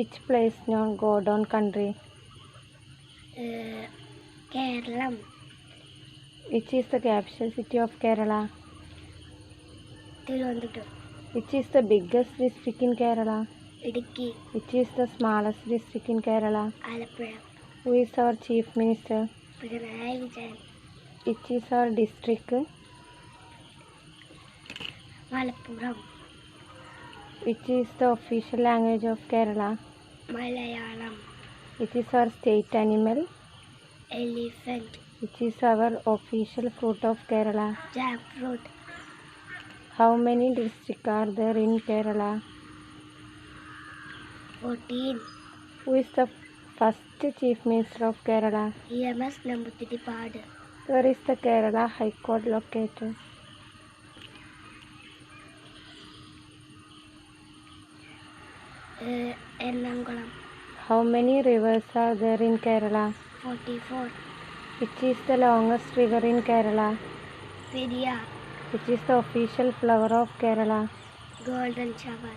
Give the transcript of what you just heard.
Which place you go down country? Uh, Kerala. Which is the capital city of Kerala? Tiruvandrum. Which is the biggest district in Kerala? Idukki. Which is the smallest district in Kerala? Alappuzha. Who is our chief minister? Pinarayi Vijayan. Which is our district? Malappuram. Which is the official language of Kerala? Malayalam. It is our state animal. Elephant. It is our official fruit of Kerala. Jackfruit. How many districts are there in Kerala? 14. Who is the first chief minister of Kerala? E.M.S. number Pad. Where is the Kerala High Court located? Ernakulam How many rivers are there in Kerala? Forty four Which is the longest river in Kerala? Periyar Which is the official flower of Kerala? Golden shower